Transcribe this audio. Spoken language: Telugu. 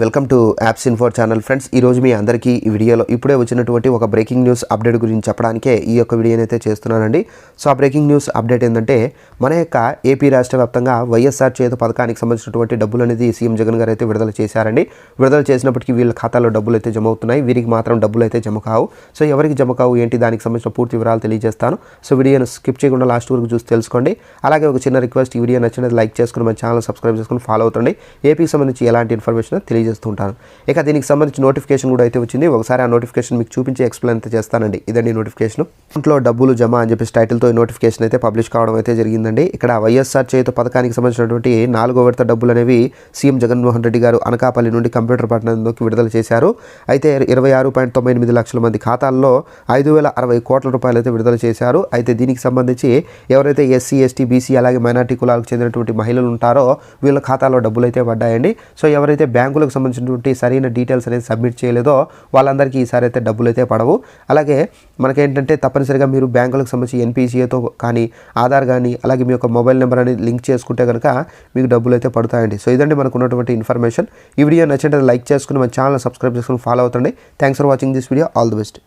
Welcome to apps info channel friends ఈ రోజు మీ అందరికీ ఈ వీడియోలో ఇప్పుడే వచ్చినటువంటి ఒక బ్రేకింగ్ న్యూస్ అప్డేట్ గురించి చెప్పడానికే ఈ యొక్క వీడియోని అయితే చేస్తున్నానండి. సో ఆ బ్రేకింగ్ న్యూస్ అప్డేట్ ఏంటంటే మన యొక్క ఏపీ రాష్ట్ర వ్యాప్తంగా వైఎస్ఆర్ చేత పథకానికి సంబంధించినటువంటి డబ్బులు అనేది సీఎం జగన్ గారు అయితే విడుదల చేశారండి. విడుదల చేసినప్పటికీ వీళ్ళ ఖాతాలో డబ్బులు అయితే జమ అవుతున్నాయి. వీరికి మాత్రం డబ్బులు అయితే జమ కావు. సో ఎవరికి జమ కావు ఏంటి దానికి సంబంధించిన పూర్తి వివరాలు తెలియజేస్తాను. సో వీడియోను స్కిప్ చేయకుండా లాస్ట్ వరకు చూసి తెలుసుకోండి. అలాగే ఒక చిన్న రిక్వెస్ట్ ఈ వీడియో నచ్చినది లైక్ చేసుకుని మన ఛానల్ సబ్స్క్రైబ్ చేసుకుని ఫాలో అవుతుండండి. ఏపీకి సంబంధించి ఎలాంటి ఇన్ఫర్మేషన్ తెలియజేస్తూ ఉంటాను ఇక దీనికి సంబంధించి నోటిఫికేషన్ కూడా అయితే వచ్చింది. ఒకసారి ఆ నోటిఫికేషన్ మీకు చూపించి ఎక్స్ప్లెయిన్ అయితే చేస్తానండి. ఇదండి నోటిఫికేషన్ ఇంట్లో డబ్బులు జమ అని చెప్పేసి టైటిల్తో ఈ నోటిఫికేషన్ అయితే పబ్లిష్ కావడం అయితే జరిగిందండి. ఇక్కడ వైఎస్ఆర్ చేత పథకానికి సంబంధించినటువంటి నాలుగో విడత డబ్బులు అనేవి సీఎం జగన్మోహన్ రెడ్డి గారు అనకాపల్లి నుండి కంప్యూటర్ పట్టణంలోకి విడుదల చేశారు. అయితే ఇరవై ఆరు పాయింట్ తొంభై ఎనిమిది లక్షల మంది ఖాతాల్లో ఐదు వేల అరవై కోట్ల రూపాయలు అయితే విడుదల చేశారు. అయితే దీనికి సంబంధించి ఎవరైతే ఎస్సీ ఎస్టీ బీసీ అలాగే మైనార్టీ కులాలకు చెందినటువంటి మహిళలు ఉంటారో వీళ్ళ ఖాతాలో డబ్బులు అయితే పడ్డాయండి. సో ఎవరైతే బ్యాంకులకు సంబంధించినటువంటి సరైన డీటెయిల్స్ అనేది సబ్మిట్ చేయలేదో వాళ్ళందరికీ ఈసారి అయితే డబ్బులు అయితే పడవు. అలాగే మనకేంటంటే తప్పనిసరిగా మీరు బ్యాంకులకు సంబంధించి ఎన్పిసిఏతో కానీ ఆధార్ కానీ అలాగే మీ యొక్క మొబైల్ నెంబర్ అనేది లింక్ చేసుకుంటే కనుక మీకు డబ్బులు అయితే పడతాయండి. సో ఇదండి మనకు ఉన్నటువంటి ఇన్ఫర్మేషన్. ఈ వీడియో నచ్చినట్టు లైక్ చేసుకుని మన ఛానల్ సబ్స్క్రైబ్ చేసుకుని follow అవుతండి thanks for watching this video. All the best.